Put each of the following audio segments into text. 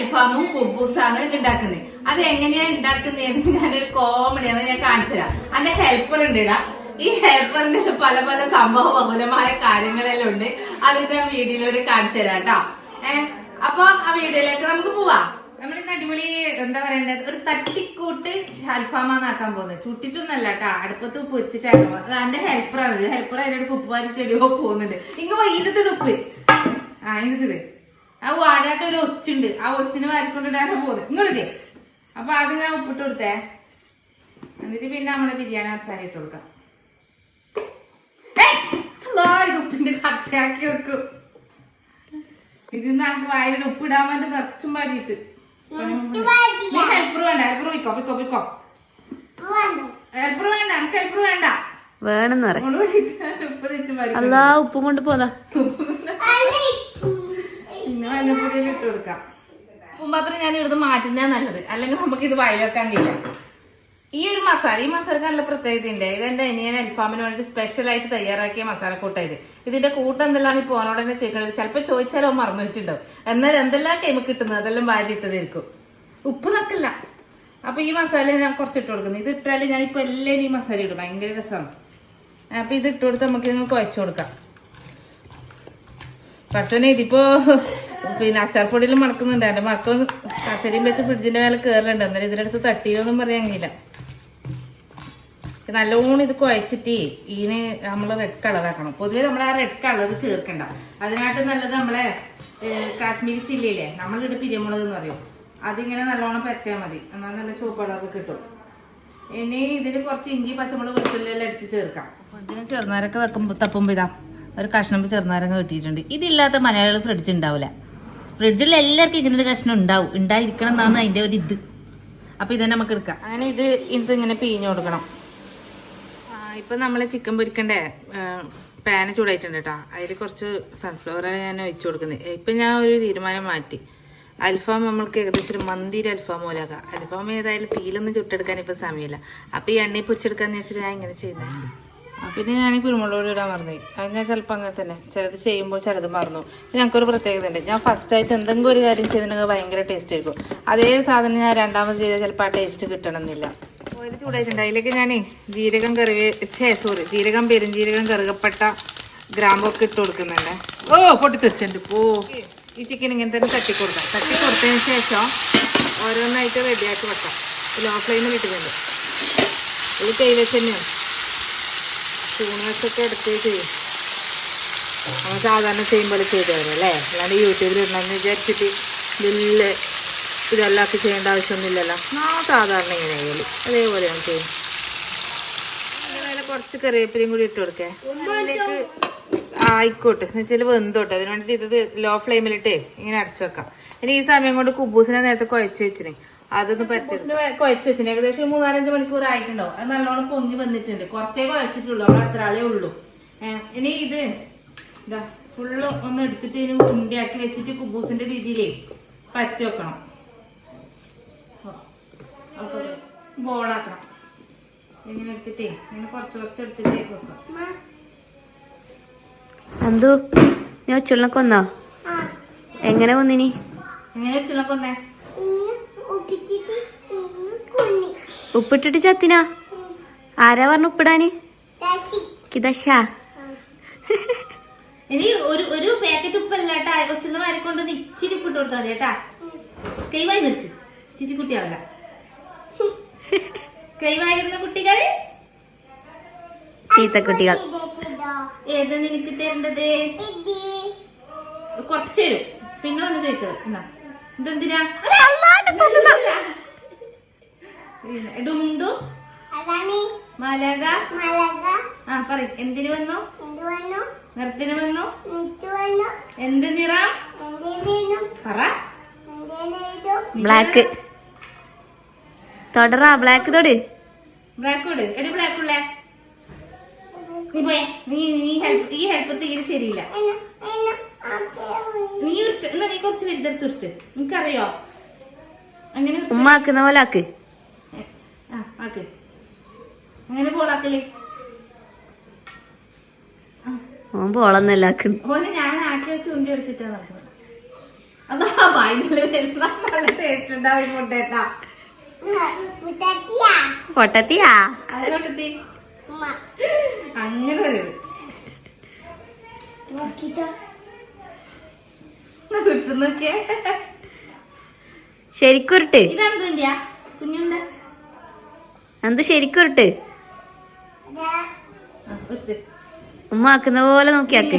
അൽഫാമും കുബൂസാണ് ഉണ്ടാക്കുന്നത് അത് എങ്ങനെയാ ഉണ്ടാക്കുന്നതെന്ന് ഞാനൊരു കോമഡിയാണ് ഞാൻ കാണിച്ചു തരാം അതിന്റെ ഹെൽപ്പർ ഉണ്ട് ഇടാ ഈ ഹെൽപ്പറിന്റെ പല പല സംഭവ ബഹുലമായ കാര്യങ്ങളെല്ലാം ഉണ്ട്. അത് ഞാൻ വീഡിയോയിലൂടെ കാണിച്ചു തരാം കേട്ടോ ഏഹ് അപ്പൊ ആ വീഡിയോയിലേക്ക് നമുക്ക് പോവാം. നമ്മൾ ഇന്ന് അടിപൊളി എന്താ പറയണ്ടത് ഒരു തട്ടിക്കൂട്ട് അൽഫാമാന്നാക്കാൻ പോകുന്നത് ചുട്ടിട്ടൊന്നല്ല കേട്ടോ അടുപ്പത്ത് പൊരിച്ചിട്ടാണ് അത് അതിന്റെ ഹെൽപ്പറാണ് ഹെൽപ്പർ അതിനോട് ഉപ്പ് ചെടിയോ പോകുന്നുണ്ട്. ഇങ്ങ വൈകിട്ട് ഉപ്പ്. ആ ഇതിത് ആ വാഴാട്ട ഒരു ഒച്ചുണ്ട്. ആ ഒച്ചിന് വാരിക്കൊണ്ടിടാനാ പോകുന്നത് ഇങ്ങോട്ടേ അപ്പൊ അത് ഞാൻ ഉപ്പിട്ട് കൊടുത്തേ. എന്നിട്ട് പിന്നെ നമ്മളെ ബിരിയാണി മസാല ഇട്ട് കൊടുക്കാം. ഇത് ഉപ്പിന്റെ കട്ടയാക്കി വെക്കും. ഇതിന്ന് നമുക്ക് വായിലൂടെ ഉപ്പിടാൻ വേണ്ടി നിറച്ചും വാരിയിട്ട്. ഹെൽപ്പർ വേണ്ട. ഹെൽപ്പർ പോയിക്കോ പോയിക്കോ പോയിക്കോ. ഹെൽപ്പർ വേണ്ട. എനിക്ക് ഹെൽപ്പർ വേണ്ട. വേണമെന്ന് പറ. അങ്ങോട്ട് വേണ്ടിയിട്ട് ഉപ്പ് കൊണ്ട് പോന്നാ. അല്ലാ ഉപ്പും കൊണ്ട് പോതാ പിന്നെ മഞ്ഞപ്പൊടിയിൽ ഇട്ട് കൊടുക്കാം. മുമ്പാത്രം ഞാൻ ഇവിടുന്ന് മാറ്റുന്നതാ നല്ലത്. അല്ലെങ്കിൽ നമുക്ക് ഇത് കഴിയില്ല ഈ ഒരു മസാല ഈ മസാലക്ക് നല്ല പ്രത്യേകത ഉണ്ട് ഇത് എന്റെ അനിയൻ അൽഫാമിന് വേണ്ടി സ്പെഷ്യൽ ആയിട്ട് തയ്യാറാക്കിയ മസാല ഇത് ഇതിന്റെ കൂട്ടം എന്തെല്ലാം ഈ പോനോട് തന്നെ ചോദിക്കണത് ചിലപ്പോൾ ചോദിച്ചാലോ മറന്നു വെച്ചിട്ടുണ്ടാവും. എന്നാൽ എന്തെല്ലാം കെമിക്ക് കിട്ടുന്നത് അതെല്ലാം വാരി ഇട്ടതായിരിക്കും. ഉപ്പ് നക്കില്ല അപ്പൊ ഈ മസാല ഞാൻ കുറച്ച് ഇട്ട് കൊടുക്കുന്നത് ഇത് ഞാൻ ഇപ്പൊ എല്ലാം ഈ മസാല ഇടും. ഭയങ്കര രസമാണ് അപ്പൊ ഇത് ഇട്ട് കൊടുത്ത് നമുക്ക് കുഴച്ച് കൊടുക്കാം. പക്ഷേ ഇതിപ്പോ പിന്നെ അച്ചാർപ്പൊടിയിൽ മണക്കുന്നുണ്ട്. എന്റെ മക്കൾ കസരിയും വെച്ച് ഫ്രിഡ്ജിന്റെ മേലെ കയറുന്നുണ്ട് അന്നേരം ഇതിനടുത്ത് തട്ടിയോന്നും പറയാൻ കഴിയില്ല. നല്ലോണം ഇത് കുഴച്ചിട്ട് ഇതിന് നമ്മൾ റെഡ് കളർ ആക്കണം. പൊതുവേ നമ്മൾ ആ റെഡ് കളർ ചേർക്കണ്ട. അതിനായിട്ട് നല്ലത് നമ്മളെ കാശ്മീരി ചില്ലിയില്ലേ? നമ്മളിവിടെ പിരിമുളക് എന്ന് പറയും. അതിങ്ങനെ നല്ലോണം പറ്റാൽ മതി. എന്നാൽ നല്ല ചുവപ്പ് കളർ കിട്ടും. ഇനി ഇതിൽ കുറച്ച് ഇഞ്ചി പച്ചമുളക് വെളുത്തുള്ളിയെല്ലാം അടിച്ച് ചേർക്കാം. ഇതിന് ചെറുനാരൊക്കെ തക്കുമ്പോൾ തപ്പുമ്പോൾ ഇതാ ഒരു കഷ്ണം ചെറുനാരങ്ങ കിട്ടിയിട്ടുണ്ട് ഇതില്ലാത്ത മലയാളികൾ ഫ്രിഡ്ജ് ഉണ്ടാവില്ല ഫ്രിഡ്ജിൽ എല്ലാവർക്കും ഇങ്ങനെ ഒരു കഷ്ണം ഉണ്ടാവും. ഉണ്ടായിരിക്കണം എന്നാണ് അതിന്റെ ഒരു ഇത്. അപ്പോൾ ഇതന്നെ നമുക്ക് എടുക്കാം. അങ്ങനെ ഇത് ഇത് ഇങ്ങനെ പിഴിഞ്ഞു കൊടുക്കണം. ആ, ഇപ്പം നമ്മൾ ചിക്കൻ പൊരിക്കണ്ടേ? പാന് ചൂടായിട്ടുണ്ട് കേട്ടോ. അതിൽ കുറച്ച് സൺഫ്ലവർ ഞാൻ ഒഴിച്ചു കൊടുക്കുന്നത്. ഇപ്പം ഞാൻ ഒരു തീരുമാനം മാറ്റി. അൽഫാം നമ്മൾക്ക് ഏകദേശം ഒരു മന്തിരി അൽഫാം പോലാക്കാം അൽഫാം ഏതായാലും തീയിലൊന്നും ചുട്ടെടുക്കാൻ ഇപ്പം സമയമില്ല. അപ്പം ഈ എണ്ണയിൽ പൊരിച്ചെടുക്കാന്ന് വെച്ചിട്ട് ഞാൻ ഇങ്ങനെ ചെയ്യുന്നത് പിന്നെ ഞാൻ കുരുമുളക് പൊടി ഇടാൻ മറന്നു അത് ഞാൻ ചിലപ്പോൾ അങ്ങനെ തന്നെ ചിലത് ചെയ്യുമ്പോൾ ചിലത് മറന്നു ഞങ്ങൾക്കൊരു പ്രത്യേകത ഉണ്ട്. ഞാൻ ഫസ്റ്റ് ആയിട്ട് എന്തെങ്കിലും ഒരു കാര്യം ചെയ്തിട്ടുണ്ടെങ്കിൽ ഭയങ്കര ടേസ്റ്റ് ആയിരിക്കും. അതേ സാധനം ഞാൻ രണ്ടാമത് ചെയ്താൽ ചിലപ്പോൾ ആ ടേസ്റ്റ് കിട്ടണമെന്നില്ല. ഓയിൽ ചൂടായിട്ടുണ്ട്. അതിലേക്ക് ഞാൻ ജീരകം കറി ചേ സോറി ജീരകം പെരുംജീരകം കറുകപ്പെട്ട ഗ്രാമ്പൊക്കെ ഇട്ട് കൊടുക്കുന്നുണ്ട്. ഓ പൊട്ടി തെറിച്ചുണ്ട് പോ. ഈ ചിക്കൻ ഇങ്ങനെ തന്നെ തട്ടി കൊടുക്കാം. തട്ടി കൊടുത്തതിന് ശേഷം ഓരോന്നായിട്ട് റെഡിയാക്കി വെക്കാം. ലോ ഫ്ലെയിമിൽ ഇട്ടിട്ടുണ്ട്. ഇത് കൈവച്ച് തന്നെയാണ്. സ്പൂണൊക്കെ എടുത്ത് ചെയ്യും നമ്മൾ സാധാരണ ചെയ്യുമ്പോൾ ചെയ്തു തരും അല്ലേ? അല്ലാണ്ട് യൂട്യൂബിൽ ഇടണമെന്ന് വിചാരിച്ചിട്ട് വലിയ ഇതെല്ലാം ഒക്കെ ചെയ്യേണ്ട ആവശ്യമൊന്നുമില്ലല്ലോ. ആ സാധാരണ ഇങ്ങനെ ആയാലും അതേപോലെയാണ് ചെയ്യും. കുറച്ച് കറിവേപ്പിലയും കൂടി ഇട്ട് കൊടുക്കേ. അതിലേക്ക് ആയിക്കോട്ടെ. എന്ന് വെച്ചാൽ വെന്തോട്ടെ. അതിന് വേണ്ടിയിട്ട് ഇത് ലോ ഫ്ലെയിമിലിട്ട് ഇങ്ങനെ അടച്ചു വെക്കാം. ഇനി ഈ സമയം കൊണ്ട് കുബൂസിനെ നേരത്തെ കുഴച്ച് വെച്ചിനെ. അതൊന്ന് പരത്തി കുഴച്ച് വെച്ചു ഏകദേശം മൂന്നാലഞ്ച് മണിക്കൂർ ആയിട്ടുണ്ടാവും അത് നല്ലോണം പൊങ്ങി വന്നിട്ടുണ്ട്. കുറച്ചേ കുഴച്ചിട്ടുള്ളൂ. അവിടെ അത്ര ആളേ ഉള്ളൂ. ഇനി ഇത് ഇതാ ഫുള്ള് ഒന്ന് എടുത്തിട്ട് ഇതിന് ഉണ്ടിയാക്കി വെച്ചിട്ട് കുബൂസിന്റെ രീതിയിലേ പറ്റി വെക്കണം. അപ്പൊ ഒരു ബോളാക്കണം. ഇങ്ങനെ എടുത്തിട്ടേ ഇങ്ങനെ കുറച്ച് കുറച്ച് എടുത്തിട്ട് വെക്കാം. അന്തു നീ ഒച്ചുള്ളൊക്കെ വന്നോ എങ്ങനെ വന്നിനി എങ്ങനെ വെച്ചുള്ള ഉപ്പിട്ടിട്ട് ചത്തിനാ? ആരാ പറഞ്ഞു ഉപ്പിടാന്? കിതശ ഇനി ഒരു ഒരു പാക്കറ്റ് ഉപ്പല്ല കേട്ടാ കൊച്ചുന്ന വാരിക്കൊണ്ട് ഇച്ചിരി ഉപ്പിട്ട് കൊടുത്താൽ മതി കേട്ടാ. കൈവായി നിൽക്ക് ചിച്ചി കുട്ടിയാവല്ല കൈവായിരുന്ന കുട്ടികൾ. ചീത്തക്കുട്ടികൾ ഏതാ നിനക്ക് തരേണ്ടത്? കുറച്ചു തരും. പിന്നെ വന്ന് ചോദിക്കത് എന്നാ. ഇതെന്തിനാ? ഡുണ്ടു മലക. ആ പറ എന്തിനു വന്നു? നിറത്തിന് വന്നു? എന്ത് നിറം? പറ. ബ്ലാക്ക് തൊടറാ ബ്ലാക്ക് തൊട്. ബ്ലാക്ക് തൊട് എടി ബ്ലാക്ക് ഉള്ളേ. നീ പോയേ നീ നീ ഹെൽപ്പ് ഈ ഹെൽപ്പ് തീരെ ശരിയില്ല. നീ ഉരുട്ട്. എന്നാ നീ കുറച്ച് വലുതെടുത്ത് ഉരുട്ട്. നിനക്കറിയോ? അങ്ങനെ ഉമ്മാക്കുന്ന പോലെ ആക്ക് ആ ആക്ക്. അങ്ങനെ പോളാക്കൽ ഓൻ പോളൊന്നല്ല ഓനെ ഞാൻ ആക്കി വെച്ച് ഉണ്ടി എടുത്തിട്ടാ നടക്കുന്നത്. അതാ വായിനുള്ള വരുന്ന നല്ല ടേസ്റ്റ് ഉണ്ടാവും മുട്ടേട്ടാ. പൊട്ടത്തിയാ അതിനോട്ടെത്തി അങ്ങനെ ശരിക്കുരുട്ട്. ഇതെന്തുണ്ടാ കുഞ്ഞുണ്ട. എന്ത് ശരിക്കുരുട്ട് ഉമ്മ ആക്കുന്ന പോലെ നോക്കിയാക്ക്.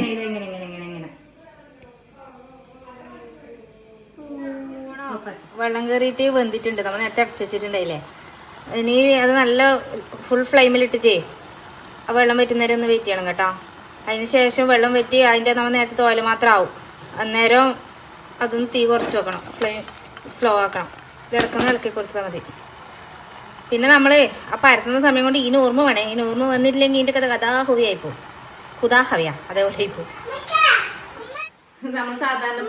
വെള്ളം കയറിയിട്ട് വെന്തിട്ടുണ്ട്. നമ്മൾ നേരത്തെ അടച്ചു വെച്ചിട്ടുണ്ടായില്ലേ? ഇനി അത് നല്ല ഫുൾ ഫ്ലെയിമിലിട്ടിട്ടേ ആ വെള്ളം വറ്റുന്നേരം ഒന്ന് വെയിറ്റ് ചെയ്യണം കേട്ടോ. അതിന് ശേഷം വെള്ളം വറ്റി അതിന്റെ നമ്മൾ നേരത്തെ തോൽ മാത്രം ആവും അന്നേരം അതൊന്ന് തീ കുറച്ച് വെക്കണം. ഫ്ലെയിം സ്ലോ ആക്കണം. ഇറക്കുന്ന ഇളക്കി കൊടുത്താൽ മതി. പിന്നെ നമ്മൾ ആ പരത്തുന്ന സമയം കൊണ്ട് ഈ ഓർമ്മ വേണേ. ഈ ഓർമ്മ വന്നിട്ടില്ലെങ്കിൽ ഇതിന്റെ കഥ കഥാഹുവിയായി പോകും കുതാഹവയാ അതേപോലെ ആയിപ്പോ നമ്മൾ സാധാരണ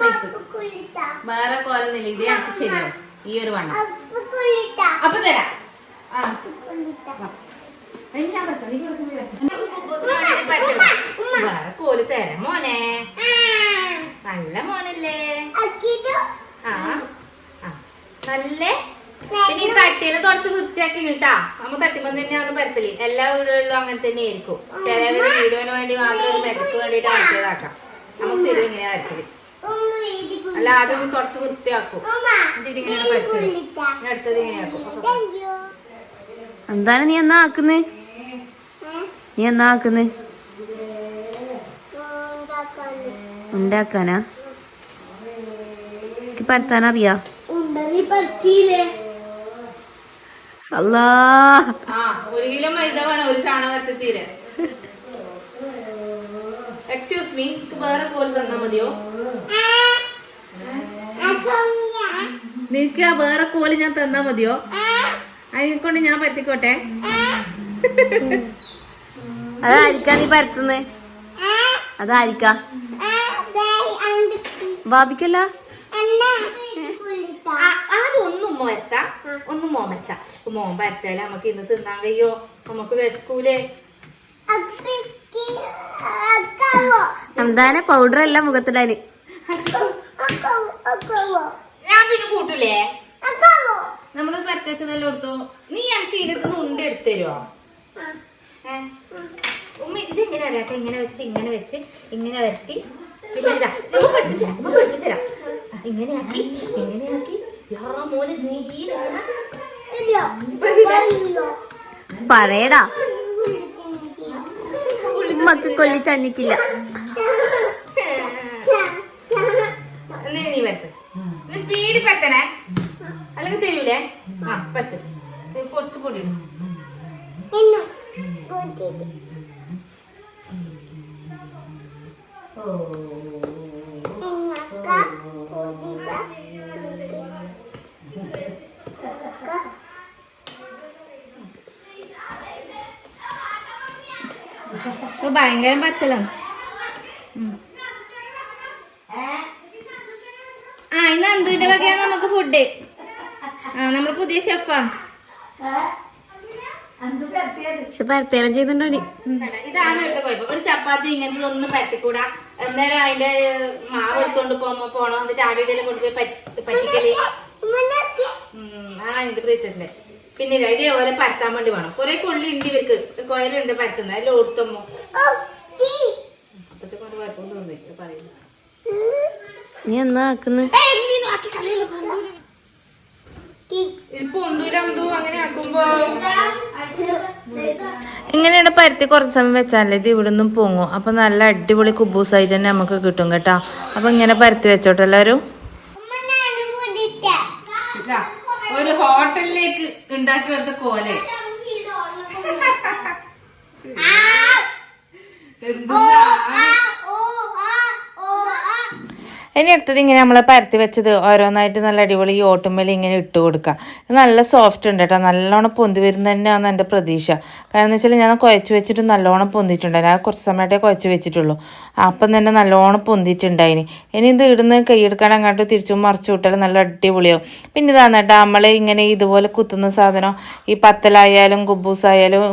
വേറെ കോലൊന്നുമില്ല ഇത് എനിക്ക് ശരിയാവും. ഈ ഒരു വണ്ണം. അപ്പൊ തരാം. വേറെ കോൽ തരാം മോനെ. നല്ല മോനല്ലേ? ആ. നല്ല പിന്നെ ഈ തട്ടിയിൽ കുറച്ച് വൃത്തിയാക്കി കിട്ടാ. നമ്മ തട്ടിപ്പം തന്നെയാണ് പരത്തൽ. എല്ലാ വീടുകളിലും അങ്ങനെ തന്നെ ആയിരിക്കും ചിലവര് വീഡിയോന് വേണ്ടി മാത്രം ഒരു മെച്ചക്ക് വേണ്ടിട്ട് വരച്ചതാക്കാം നമ്മൾ സ്ഥിരം ഇങ്ങനെ വരത്തൽ അല്ല ആദ്യം കുറച്ച് വൃത്തിയാക്കും. എന്നിട്ട് പരത്തൽ. അടുത്തത് ഇങ്ങനെ ആക്കും. അപ്പൊ എന്താണ് നീ എന്നാ ആക്കുന്നേ? നീ എന്നാ ആക്കുന്നേ? ഉണ്ടാക്കാനാ. എനിക്ക് പരത്താൻ അറിയാ അല്ലാ. ആ ഒരു കിലോ മൈദ വേണം ഒരു ചാണകത്തീരെ എക്സ്ക്യൂസ് മീ വേറെ പോലെ തന്നാ മതിയോ? നിനക്ക് ആ വേറെ കോൽ ഞാൻ തന്നാ മതിയോ? അതിനെക്കൊണ്ട് ഞാൻ പറ്റിക്കോട്ടെ. അതായിരിക്കാ നീ പരത്തുന്ന്? അതായിരിക്കാ ബാബിക്കല്ല? ആ- അതൊന്നും ഉമ്മ വരത്ത ഒന്നും മോൻ മോം മോൻ വരത്താൽ നമുക്ക് ഇന്ന് തിന്നാൻ കഴിയോ? നമുക്ക് വിശക്കൂലേ? എന്താണ്? പൗഡർ അല്ല മുഖത്തിടാന്. ഞാൻ പിന്നെ കൂട്ടൂലേ? നമ്മൾ പരത്തച്ചതെല്ലാം എടുത്തു നീ എനിക്ക് ഇരുത്തുന്ന ഉണ്ട എടുത്തരുവോ? ഉമ്മ ഇതെങ്ങനെ അറിയാത്ത ഇങ്ങനെ വെച്ച് ഇങ്ങനെ വെച്ച് ഇങ്ങനെ വരട്ടി. ഇങ്ങനെയാക്കി ഉമ്മ പഠിപ്പിച്ചുതരാം ഉമ്മ പഠിപ്പിച്ചുതരാം ആ, ഇങ്ങനെ ആക്കി ഇങ്ങനെ ആക്കി യാ മോനെ പഴയടാ ഉമ്മക്ക് കൊല്ലിച്ചന്നിക്കില്ല എന്നാ നീ പരത്ത് നീ സ്പീഡ് പരത്തണേ. അല്ലെങ്കിൽ തരൂലേ? ആ പത്ത് കുറച്ച് പൊടി ഇട്. ഇത് ഭയങ്കര പറ്റലാണ് ആ ഇന്ന് അന്തുവിന്റെ വകയാണ് നമുക്ക് ഫുഡ് ആ നമ്മൾ പുതിയ ഷെഫാണ് പക്ഷെ പരത്തേലും ചെയ്തിട്ടുണ്ടോ ഇനി ഇതാണ് ഒരു ചപ്പാത്തി ഇങ്ങനത്തെ ഒന്നും പരത്തിക്കൂടാ. അന്നേരം അതിന്റെ മാവ് എടുത്തോണ്ട് പോകുമ്പോ പോണോ. എന്നിട്ട് ആടിയുടെ കൊണ്ടുപോയി പറ്റി- പറ്റിക്കൽ. ആ ഇത് പ്രീസെറ്റിന്റെ പിന്നെ ഇതാ, ഇതേപോലെ പരത്താൻ വേണ്ടി വേണം. കുറെ കൊള്ളി ഉണ്ട് ഇവർക്ക്. കോയലുണ്ട് പരത്തുന്നത്. അതിൽ ഓർത്തമ്മോ. അപ്പത്തെ കൊണ്ട് കുഴപ്പമൊന്നും തോന്നില്ല പറയുന്നു. നീ എന്നാ ആക്കുന്ന്? ഇപ്പൊ ഒന്നൂല എന്തോ അങ്ങനെ ആക്കുമ്പോ. പരത്തി കുറച്ച് സമയം വെച്ചാലേ ഇത് ഇവിടെ നിന്നും പൊങ്ങും. അപ്പൊ നല്ല അടിപൊളി കുബൂസായിട്ട് തന്നെ നമുക്ക് കിട്ടും കേട്ടോ. അപ്പൊ ഇങ്ങനെ പരത്തി വെച്ചോട്ടെ എല്ലാരും ഒരു ഹോട്ടലിലേക്ക് ഉണ്ടാക്കി വരുന്ന കോലെ. ഇനി അടുത്തത് ഇങ്ങനെ നമ്മൾ പരത്തി വെച്ചത് ഓരോന്നായിട്ട് നല്ല അടിപൊളി ഈ ഓട്ടുമ്മൽ ഇങ്ങനെ ഇട്ട് കൊടുക്കുക ഇത് നല്ല സോഫ്റ്റ് ഉണ്ട് കേട്ടോ നല്ലോണം പൊന്തി വരുന്ന തന്നെയാണ് എന്റെ പ്രതീക്ഷ. കാരണം എന്ന് വെച്ചാൽ ഞാൻ കുഴച്ച് വെച്ചിട്ട് നല്ലോണം പൊന്തിയിട്ടുണ്ട് ഞാൻ കുറച്ച് സമയമായിട്ടേ കുഴച്ച് വെച്ചിട്ടുള്ളൂ. അപ്പം തന്നെ നല്ലോണം പൊന്തിയിട്ടുണ്ടായിന്. ഇനി ഇത് ഇടുന്ന് കൈയെടുക്കാൻ അങ്ങോട്ട് തിരിച്ചും മറിച്ചു വിട്ടാൽ നല്ല അടിപൊളിയാവും. പിന്നെ ഇതാണ് കേട്ടോ നമ്മൾ ഇങ്ങനെ ഇതുപോലെ കുത്തുന്ന സാധനം ഈ പത്തലായാലും കുബൂസായാലും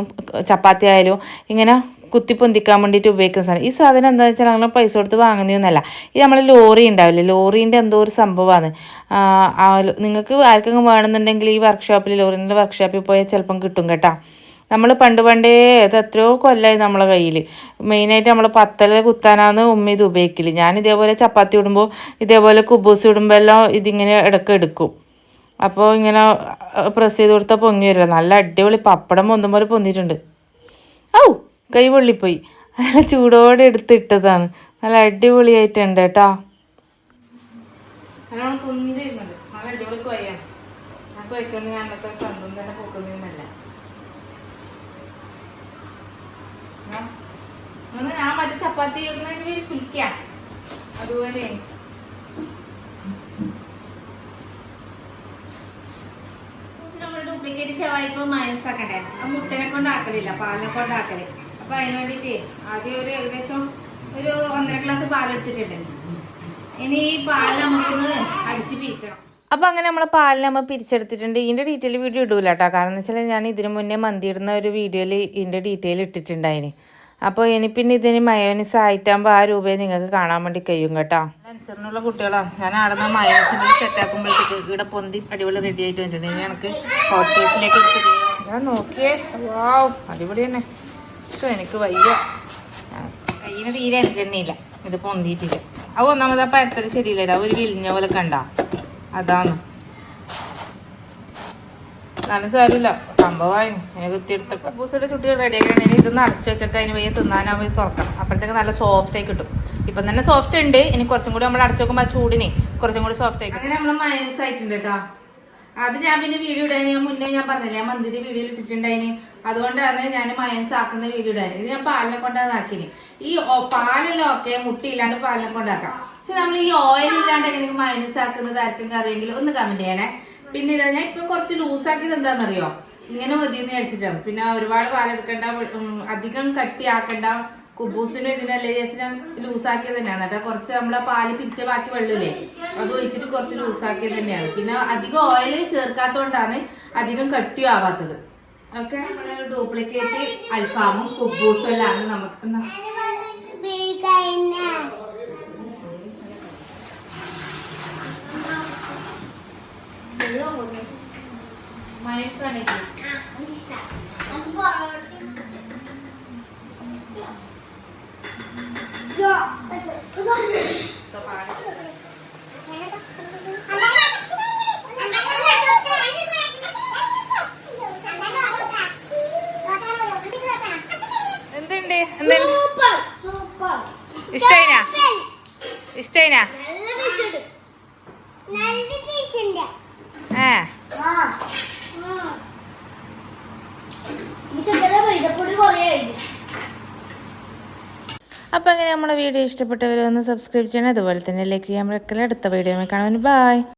ചപ്പാത്തി ആയാലും ഇങ്ങനെ കുത്തി പൊന്തിക്കാൻ വേണ്ടിയിട്ട് ഉപയോഗിക്കുന്ന സാധനം. ഈ സാധനം എന്താണെന്ന് വെച്ചാൽ ഞങ്ങൾ പൈസ കൊടുത്ത് വാങ്ങുന്നതൊന്നുമല്ല. ഇത് നമ്മൾ ലോറി ഉണ്ടാവില്ലേ? ലോറീന്റെ എന്തോ ഒരു സംഭവമാണ്. നിങ്ങൾക്ക് ആർക്കെങ്കിലും വേണമെന്നുണ്ടെങ്കിൽ ഈ വർക്ക്ഷോപ്പിൽ ലോറീന്റെ വർക്ക്ഷോപ്പിൽ പോയാൽ ചിലപ്പം കിട്ടും കേട്ടോ. നമ്മൾ പണ്ട് പണ്ടേ ഇത് എത്രയോ കൊല്ലമായി നമ്മളെ കയ്യിൽ. മെയിനായിട്ട് നമ്മൾ പത്തല കുത്താനാണ് ഉമ്മ ഇത് ഉപയോഗിക്കില്ല ഞാൻ ഇതേപോലെ ചപ്പാത്തി ഇടുമ്പോൾ ഇതേപോലെ കുബൂസ് ഇടുമ്പോൾ എല്ലാം ഇതിങ്ങനെ ഇടയ്ക്ക് എടുക്കും. അപ്പോൾ ഇങ്ങനെ പ്രസ് ചെയ്ത് കൊടുത്താൽ പൊങ്ങി വരില്ല. നല്ല അടിപൊളി പപ്പടം പൊന്തും പോലെ പൊന്തിയിട്ടുണ്ട്. ഔ! കൈ പൊള്ളിപ്പോയി. നല്ല ചൂടോടെ എടുത്തിട്ടതാണ്. നല്ല അടിപൊളിയായിട്ടുണ്ട് കേട്ടോ. നല്ല അടിപൊളി കൊയ്യാൻ ആ അന്നത്തെ തന്നെ ഞാൻ ചപ്പാത്തി അതുപോലെ. ഡ്യൂപ്ലിക്കേറ്റ് ഷവായിക്ക് മയൻസ് ആക്കട്ടെ. മുട്ടനെ കൊണ്ടാക്കലില്ല പാലിനെ കൊണ്ട് ആക്കൽ. അപ്പൊ അതിന് വേണ്ടിട്ട് ആദ്യം ഒരു ഏകദേശം ഒരു ഒന്നര ഗ്ലാസ് പാലെടുത്തിട്ടുണ്ട്. ഇനി ഈ പാൽ നമുക്കൊന്ന് അടിച്ച് പിരിക്കണം അപ്പോൾ അങ്ങനെ നമ്മളെ പാലിൽ നമ്മൾ പിരിച്ചെടുത്തിട്ടുണ്ട്. ഇതിന്റെ ഡീറ്റെയിൽ വീഡിയോ ഇടൂല കേട്ടോ കാരണം എന്ന് വെച്ചാൽ ഞാൻ ഇതിനു മുന്നേ മന്തി ഇടുന്ന ഒരു വീഡിയോയിൽ ഇതിന്റെ ഡീറ്റെയിൽ ഇട്ടിട്ടുണ്ടായിന്. അപ്പോൾ ഇനി പിന്നെ ഇതിന് മയോനിസ് ആയിട്ടാകുമ്പോൾ ആ രൂപയെ നിങ്ങൾക്ക് കാണാൻ വേണ്ടി കഴിയും കേട്ടോ. അനുസരണമുള്ള കുട്ടികളാണ് ഞാൻ അവിടെ നിന്ന് മയോനിസിന്റെ സെറ്റ് ആക്കുമ്പോഴത്തേക്ക് ഇവിടെ പൊന്തി അടിപൊളി റെഡി ആയിട്ട് വന്നിട്ടുണ്ട്. ഇനി എനിക്ക് ഞാൻ നോക്കിയേ. വാവ് അടിപൊളി തന്നെ പക്ഷേ എനിക്ക് വയ്യ. കയ്യിന് തീരെ അനുസരണയില്ല ഇത് പൊന്തിയിട്ടില്ല. അവ ഒന്നാമത് ആ പരത്തൽ ശരിയില്ല. ഒരു വിളിഞ്ഞ പോലെ കണ്ട. അതാണ്. നല്ല സാരമില്ല. സംഭവമായി ഇങ്ങനെ കുത്തിയെടുത്തൊക്കെ ചുട്ടികൾ ചുട്ടി റെഡി ആക്കിയിട്ടുണ്ടെങ്കിൽ ഇത് അടച്ചു വെച്ചൊക്കെ അതിന് വയ്യ തിന്നാനാവുമ്പോൾ ഇത് തുറക്കണം. അപ്പോഴത്തേക്ക് നല്ല സോഫ്റ്റ് ആയി കിട്ടും. ഇപ്പം തന്നെ സോഫ്റ്റ് ഉണ്ട്. ഇനി കുറച്ചും കൂടി നമ്മൾ അടച്ചു നോക്കുമ്പോൾ ആ ചൂടിനെ കുറച്ചും കൂടി സോഫ്റ്റ് ആയി അങ്ങനെ നമ്മൾ മൈനസ് ആയിട്ടുണ്ട് കേട്ടോ അത് ഞാൻ പിന്നെ വീഡിയോ ഇടാൻ ഞാൻ മുന്നേ ഞാൻ പറഞ്ഞില്ലേ ഞാൻ മന്തിരി വീഡിയോ ഇട്ടിട്ടുണ്ടായിന്. അതുകൊണ്ടാണ് ഞാൻ മയൻസ് ആക്കുന്ന വീഡിയോ ഇടാൻ. ഇത് ഞാൻ പാലിനെ കൊണ്ടാണ് ആക്കിന് ഈ പാലെല്ലാം ഓക്കെ മുട്ടയില്ലാണ്ട് പാലിനെ കൊണ്ടാക്കാം പക്ഷെ നമ്മൾ ഈ ഓയിൽ ഇല്ലാണ്ട് എങ്ങനെ മയൻസ് ആക്കുന്നത് ആർക്കും അറിയെങ്കിൽ ഒന്ന് കമന്റ് ചെയ്യണേ. പിന്നെ ഇതാ ഞാൻ ഇപ്പൊ കുറച്ച് ലൂസാക്കിയത് എന്താണെന്നറിയോ? ഇങ്ങനെ മതി എന്ന് വിചാരിച്ചിട്ടാണ്. പിന്നെ ഒരുപാട് പാലെടുക്കണ്ട അധികം കട്ടിയാക്കണ്ട കുബൂസിനും ഇതിനല്ലേ ചേച്ചി ഞാൻ ലൂസാക്കിയത് തന്നെയാണ്. കേട്ടോ കുറച്ച് നമ്മളെ പാൽ പിരിച്ച ബാക്കി വെള്ളമില്ലേ അത് ഒഴിച്ചിട്ട് കുറച്ച് ലൂസാക്കിയത് തന്നെയാണ്. പിന്നെ അധികം ഓയിൽ ചേർക്കാത്തോണ്ടാണ് അധികം കട്ടിയും ആവാത്തത്. ഓക്കെ? നമ്മളൊരു ഡ്യൂപ്ലിക്കേറ്റ് അൽഫാമും കുബൂസും എല്ലാം നമുക്ക് മയൻസ് മയോണൈസ് ഇഷ്ടൈന? ഇഷ്ടൈന? ഏ. അപ്പോൾ അങ്ങനെ നമ്മുടെ വീഡിയോ ഇഷ്ടപ്പെട്ടവരൊന്ന് സബ്സ്ക്രൈബ് ചെയ്യണം. അതുപോലെ തന്നെ ലൈക്ക് ചെയ്യാൻ മറക്കല്ല. അടുത്ത വീഡിയോ കാണാൻ ബൈ